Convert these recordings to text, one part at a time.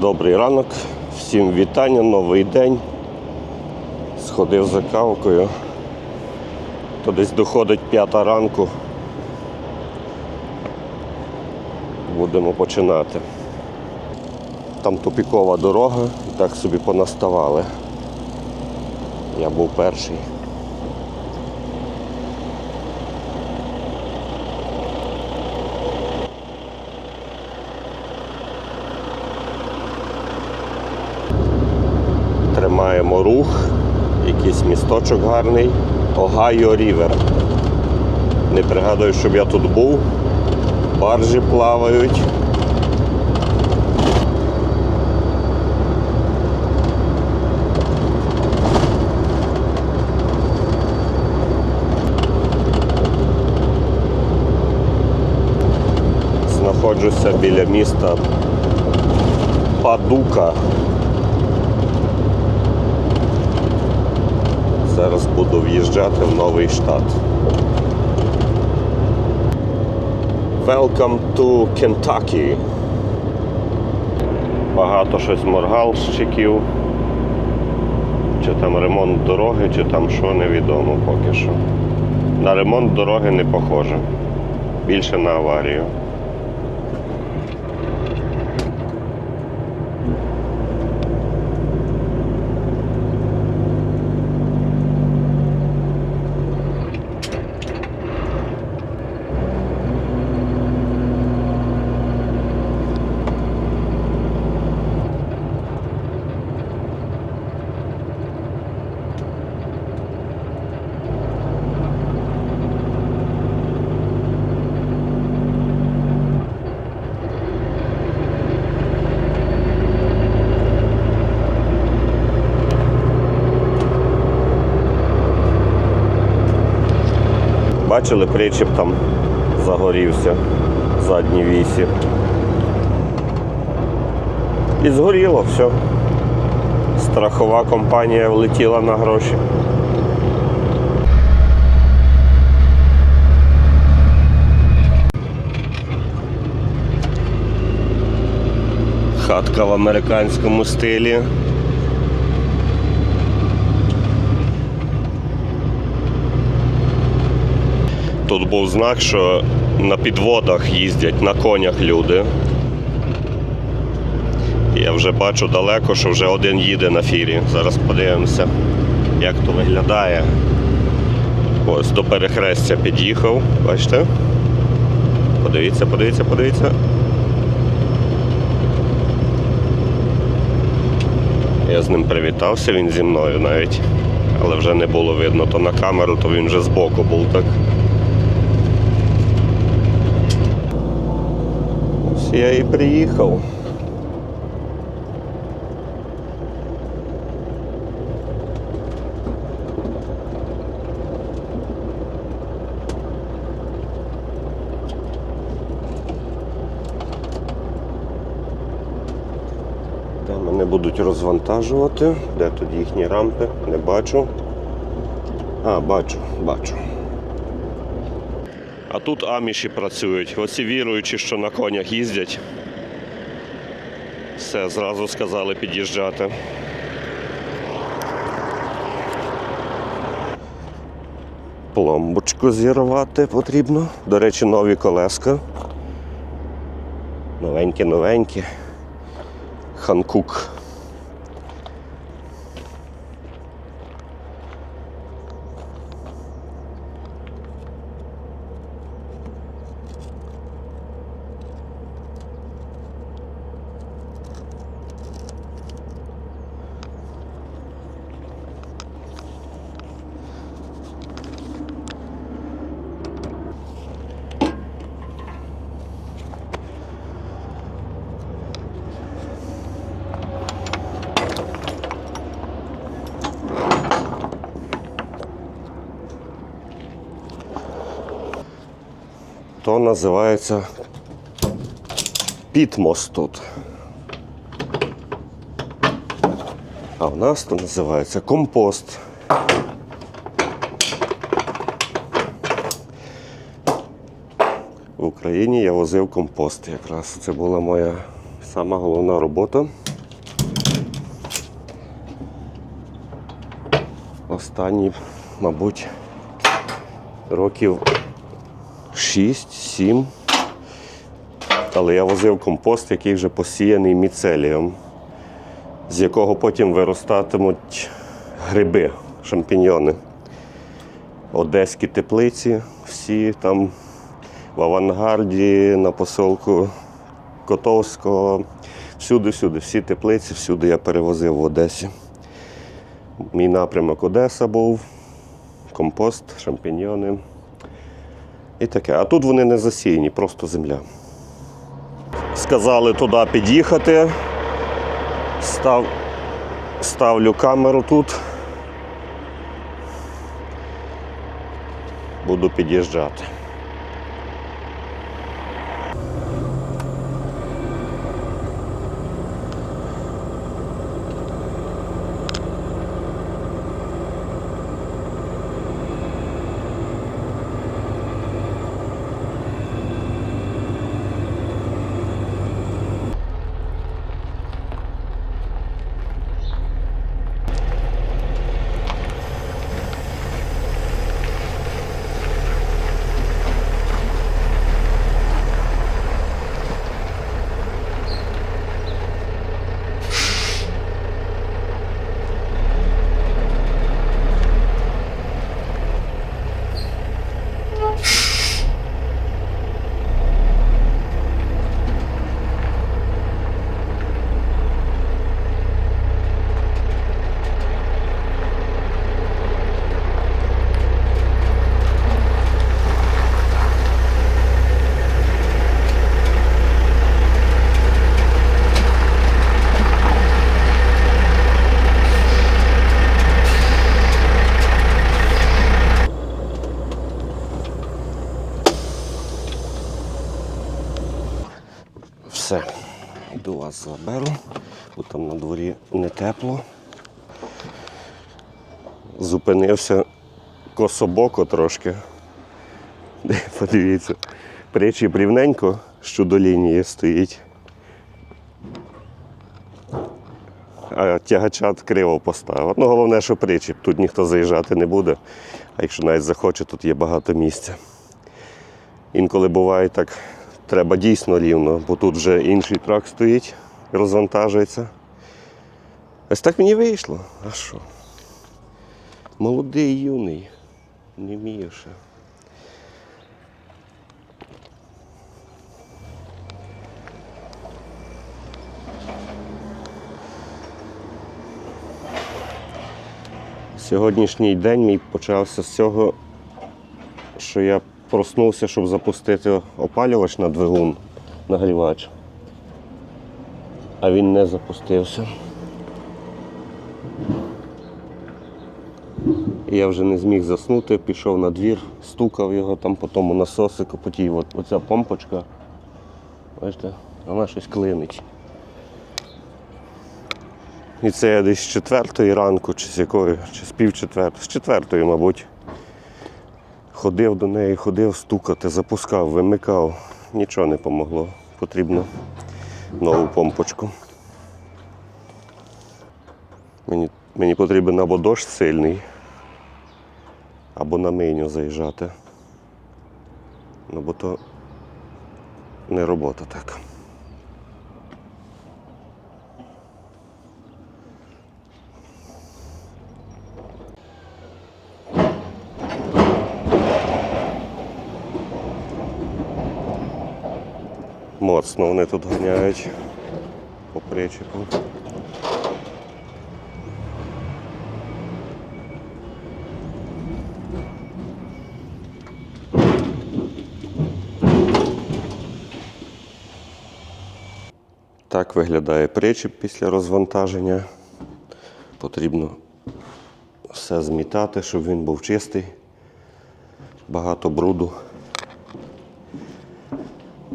Добрий ранок, всім вітання, новий день. Сходив за кавкою. То десь доходить п'ята ранку. Будемо починати. Там тупікова дорога, так собі понаставали. Я був перший. Тримаємо рух, якийсь місточок гарний. Огайо Рівер. Не пригадую, щоб я тут був. Баржі плавають. Знаходжуся біля міста Падука. Зараз буду в'їжджати в новий штат. Welcome to Kentucky. Багато щось моргалщиків. Чи там ремонт дороги, чи там що, невідомо поки що. На ремонт дороги не похоже. Більше на аварію. Бачили, причіп там загорівся в задній вісі. І згоріло все. Страхова компанія влетіла на гроші. Хатка в американському стилі. Тут був знак, що на підводах їздять, на конях люди. Я вже бачу далеко, що вже один їде на фірі. Зараз подивимося, як то виглядає. Ось до перехрестя під'їхав, бачите? Подивіться, подивіться, подивіться. Я з ним привітався, він зі мною навіть. Але вже не було видно, то на камеру, то він вже збоку був так. Я і приїхав. Мене будуть розвантажувати. Де тут їхні рампи? Не бачу. А, бачу, бачу. А тут аміші працюють. Оці віруючі, що на конях їздять. Все, зразу сказали під'їжджати. Пломбочку зірвати потрібно. До речі, нові колеска. Новенькі, новенькі. Ханкук. То називається підмост тут. А в нас то називається компост. В Україні я возив компост. Якраз це була моя сама головна робота. Останні, мабуть, років 6-7. Але я возив компост, який вже посіяний міцелієм, з якого потім виростатимуть гриби, шампіньйони. Одеські теплиці, всі там в авангарді, на посолку Котовського. Всюди-всюди, всі теплиці, всюди я перевозив в Одесі. Мій напрямок Одеса був, компост, шампіньйони і таке. А тут вони не засіяні, просто земля. Сказали туди під'їхати. Став, ставлю камеру тут. Буду під'їжджати. Все. Йду вас заберу, бо там на дворі не тепло. Зупинився кособоко трошки. Подивіться, причіп рівненько, що до лінії стоїть. А тягачат криво поставив. Ну, головне, що причіп. Тут ніхто заїжджати не буде. А якщо навіть захоче, тут є багато місця. Інколи буває так, треба дійсно рівно, бо тут вже інший трак стоїть, розвантажується. Ось так мені вийшло. А що? Молодий, юний, не вмію ще. Сьогоднішній день мій почався з цього, що я проснувся, щоб запустити опалювач на двигун нагрівач. А він не запустився. Я вже не зміг заснути, пішов на двір, стукав його там по тому насосику, потім от, оця помпочка. Бачите, вона щось клинить. І це я десь з четвертої ранку, чи з якої, чи з пів четвертої, з четвертої, мабуть. Ходив до неї, ходив стукати, запускав, вимикав. Нічого не помогло. Потрібно нову помпочку. Мені, мені потрібен або дощ сильний, або на мийню заїжджати. Ну, бо то не робота так. Моцно вони тут ганяють по причепу. Так виглядає причіп після розвантаження. Потрібно все змітати, щоб він був чистий. Багато бруду.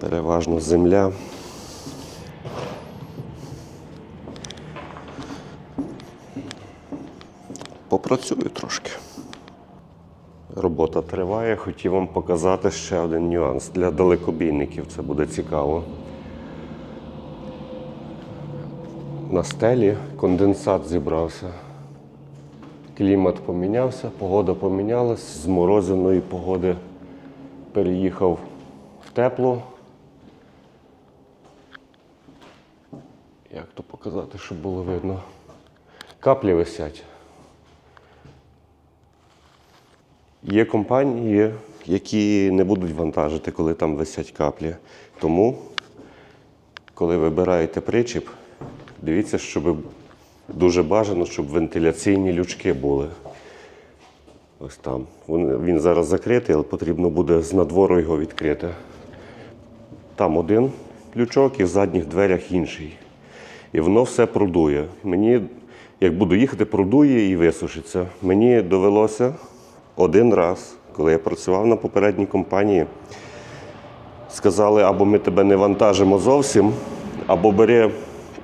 Переважно земля. Попрацюю трошки. Робота триває. Хотів вам показати ще один нюанс для далекобійників. Це буде цікаво. На стелі конденсат зібрався. Клімат помінявся, погода помінялась, з морозяної погоди переїхав в теплу. Як то показати, щоб було видно? Каплі висять. Є компанії, які не будуть вантажити, коли там висять каплі. Тому, коли вибираєте причіп, дивіться, щоб дуже бажано, щоб вентиляційні лючки були. Ось там. Він, він зараз закритий, але потрібно буде з надвору його відкрити. Там один лючок і в задніх дверях інший. І воно все продує. Мені, як буду їхати, продує і висушиться. Мені довелося один раз, коли я працював на попередній компанії, сказали, або ми тебе не вантажимо зовсім, або бери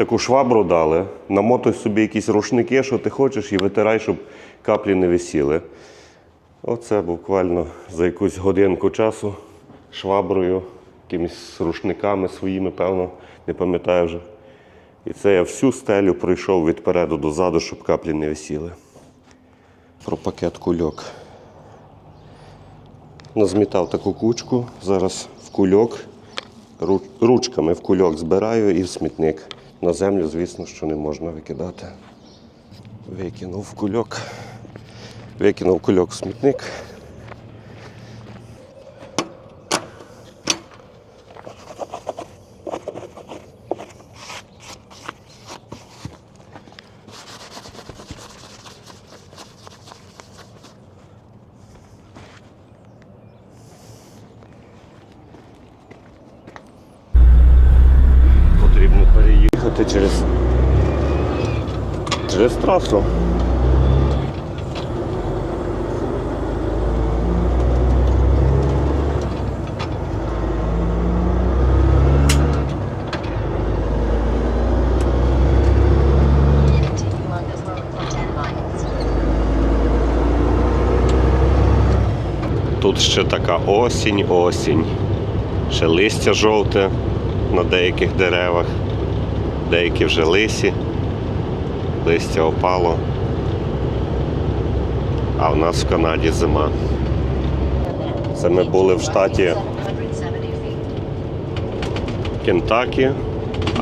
таку швабру дали, намотуй собі якісь рушники, що ти хочеш, і витирай, щоб каплі не висіли. Оце буквально за якусь годинку часу шваброю, якимись рушниками своїми, певно, не пам'ятаю вже. І це я всю стелю пройшов від переду до заду, щоб каплі не висіли. Про пакет кульок. Назмітав таку кучку, зараз в кульок, ручками в кульок збираю і в смітник. На землю, звісно, що не можна викидати. Викинув кульок. Викинув кульок в смітник. Потрібно переїхати через, через трасу. Continue on this road for 10 miles. Тут ще така осінь, осінь. Ще листя жовте на деяких деревах, деякі вже лисі, листя опало. А в нас в Канаді зима. Це ми були в штаті 770. Кентакі,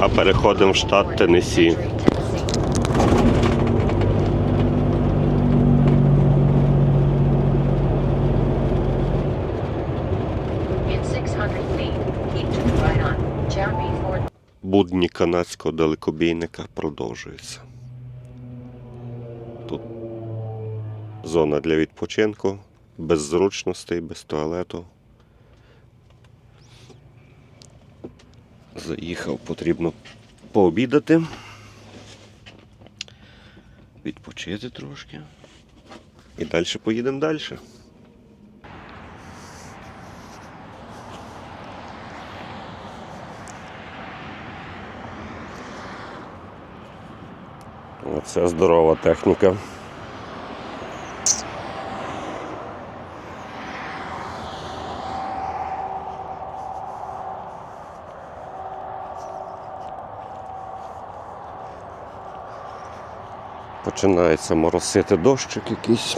а переходимо в штат Теннессі. Entering Tennessee. In 600 feet, keep to the right on Jeremy Ford. Будні канадського далекобійника продовжуються. Зона для відпочинку, без зручностей, без туалету. Заїхав, потрібно пообідати, відпочити трошки. І далі поїдемо далі. Оце здорова техніка. Починається моросити дощик якийсь.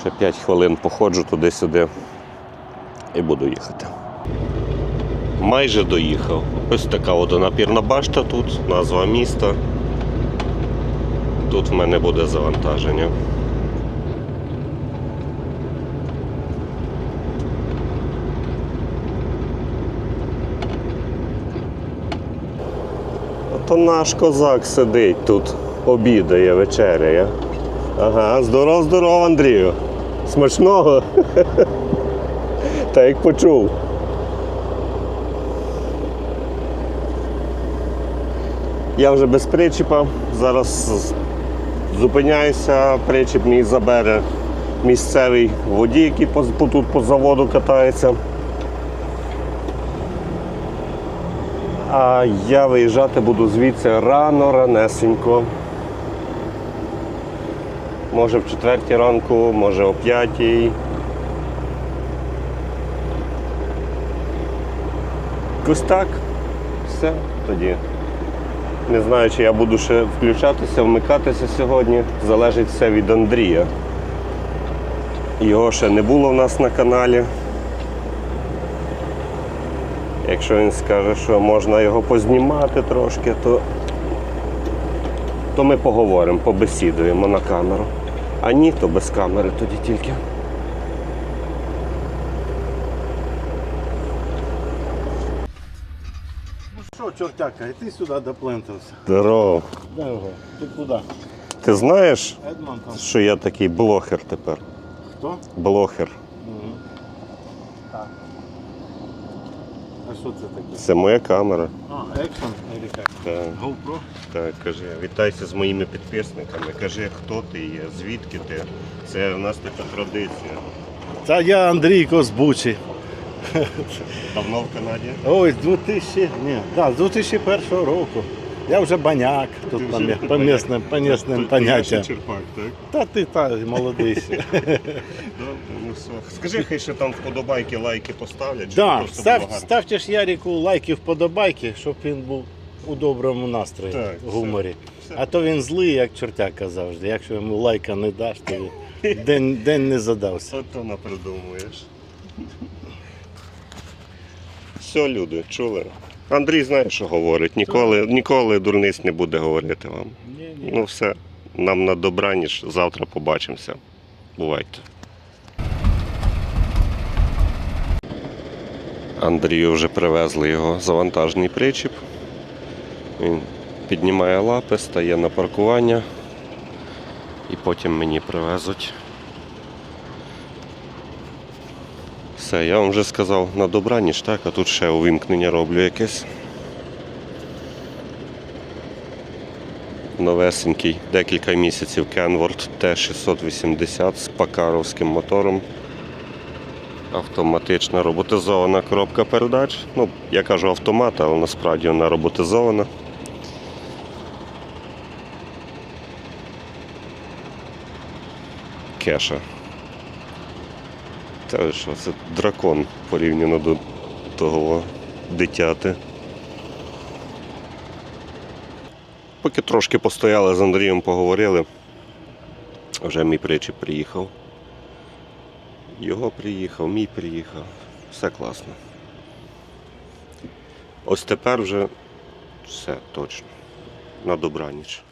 Ще 5 хвилин походжу туди-сюди і буду їхати. Майже доїхав. Ось така водонапірна башта тут, назва міста. Тут в мене буде завантаження. То наш козак сидить тут, обідає, вечеряє. Ага, здоров, здоров, Андрію. Смачного. Та як почув. Я вже без причіпа. Зараз зупиняюся, причіп мій забере місцевий водій, який тут по заводу катається. А я виїжджати буду звідси рано, ранесенько. Може в четвертій ранку, може о п'ятій. Якось так. Все тоді. Не знаю, чи я буду ще включатися, вмикатися сьогодні. Залежить все від Андрія. Його ще не було в нас на каналі. Якщо він скаже, що можна його познімати трошки, то, то ми поговоримо, побесідуємо на камеру. А ні, то без камери тоді тільки. Ну що, чортяка, і ти сюди доплентався. Здорово. Дорого. Ти куди? Ти знаєш, Едмонтон. що я такий блогер тепер? Хто? Блогер. Угу. Так. А що це таке? Це моя камера. А, екшн? Так, GoPro? так, кажи. Вітайся з моїми підписниками. Кажи, хто ти є, звідки ти. Це в нас така традиція. Та я Андрій Козбучий. Давно в Канаді? Ой, з 2000, ні, да, з 2001 року. Я вже баняк, тут по, мі- по, місним, по місним поняттям. Черпак, так? Та ти та молодий. ще. Добре, ну все. Скажи, хай ще там вподобайки, лайки поставлять. щоб да, просто став, ставте ж Ярику лайки вподобайки, щоб він був у доброму настрої, Так, гуморі. все. А то він злий, як чортяка завжди. Якщо йому лайка не даш, то він день, день не задався. Що то напридумуєш? Все, люди, чули? Андрій знає, що говорить. Ніколи, ніколи дурниць не буде говорити вам. Ну все, нам на добраніч, завтра побачимося. Бувайте. Андрію вже привезли його завантажний причіп. Він піднімає лапи, стає на паркування і потім мені привезуть. Все, я вам вже сказав на добраніч, так, а тут ще увімкнення роблю якесь. Новесенький, декілька місяців Kenworth T680 з пакаровським мотором. Автоматична роботизована коробка передач. Ну, я кажу автомат, але насправді вона роботизована. Кеша. Та що, це дракон порівняно до того дитяти. Поки трошки постояли з Андрієм, поговорили. Вже мій причіп приїхав. Його приїхав, мій приїхав. Все класно. Ось тепер вже все точно. На добраніч.